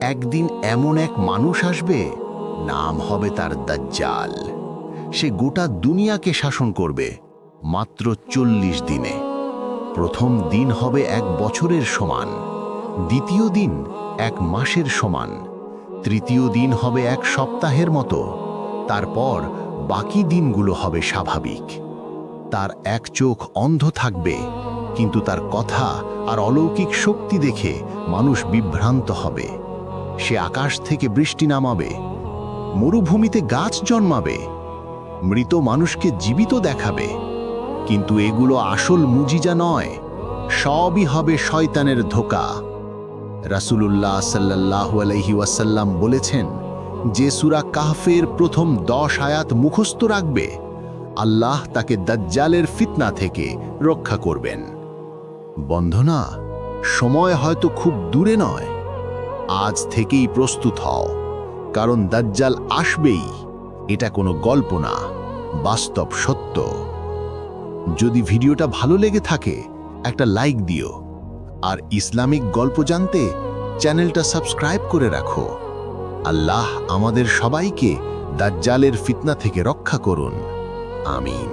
একদিন এমন এক মানুষ আসবে, নাম হবে তার দাজ্জাল। সে গোটা দুনিয়াকে শাসন করবে, মাত্র চল্লিশ দিনে। প্রথম দিন হবে এক বছরের সমান, দ্বিতীয় দিন এক মাসের সমান, তৃতীয় দিন হবে এক সপ্তাহের মতো, তারপর বাকি দিনগুলো হবে স্বাভাবিক। তার এক চোখ অন্ধ থাকবে, কিন্তু তার কথা আর অলৌকিক শক্তি দেখে মানুষ বিভ্রান্ত হবে। সে আকাশ থেকে বৃষ্টি নামাবে, মরুভূমিতে গাছ জন্মাবে, মৃত মানুষকে জীবিত দেখাবে। কিন্তু এগুলো আসল মুজিজা নয়, সবই হবে শয়তানের ধোকা। রাসূলুল্লাহ সাল্লাল্লাহু আলাইহি ওয়াসাল্লাম বলেছেন, যে সুরা কাহফের প্রথম দশ আয়াত মুখস্থ রাখবে, আল্লাহ তাকে দাজ্জালের ফিতনা থেকে রক্ষা করবেন। বন্ধনা, সময় হয়তো খুব দূরে নয় আজ থেকেই প্রস্তুত হও, কারণ দাজ্জাল আসবেই, এটা কোনো গল্প না, বাস্তব সত্য। যদি ভিডিওটা ভালো লেগে থাকে, একটা লাইক দিও, আর ইসলামিক গল্প জানতে চ্যানেলটা সাবস্ক্রাইব করে রাখো। আল্লাহ আমাদের সবাইকে দাজ্জালের ফিতনা থেকে রক্ষা করুন। আমিন।